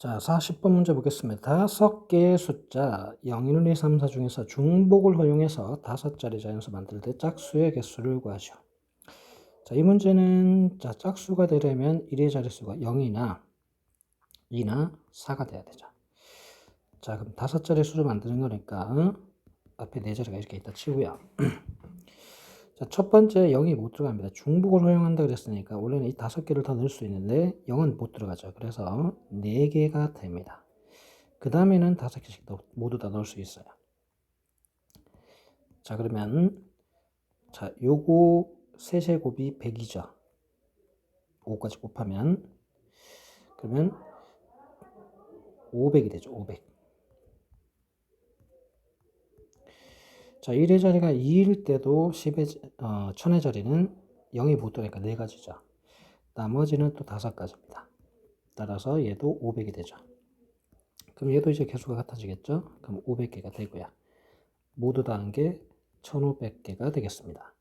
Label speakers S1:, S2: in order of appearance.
S1: 자, 40번 문제 보겠습니다. 다섯 개의 숫자 0, 1, 2, 3, 4 중에서 중복을 허용해서 다섯 자리 자연수 만들 때 짝수의 개수를 구하죠. 자, 이 문제는 자, 짝수가 되려면 1의 자릿수가 0이나 2나 4가 돼야 되죠. 자, 그럼 다섯 자리 수를 만드는 거니까 응? 앞에 네 자리가 이렇게 있다 치고요. 자, 첫 번째 0이 못 들어갑니다. 중복을 허용한다 그랬으니까 원래는 이 다섯 개를 더 넣을 수 있는데 0은 못 들어가죠. 그래서 네 개가 됩니다. 그 다음에는 다섯 개씩 더 모두 다 넣을 수 있어요. 자, 그러면 자, 요거 세제곱이 100이죠. 5까지 곱하면 그러면 500이 되죠. 500. 자, 1의 자리가 2일 때도 10의, 어, 1000의 자리는 0이 못 들어니까 4가지죠. 나머지는 또 5가지입니다. 따라서 얘도 500이 되죠. 그럼 얘도 이제 개수가 같아지겠죠? 그럼 500개가 되고요. 모두 다 한 게 1500개가 되겠습니다.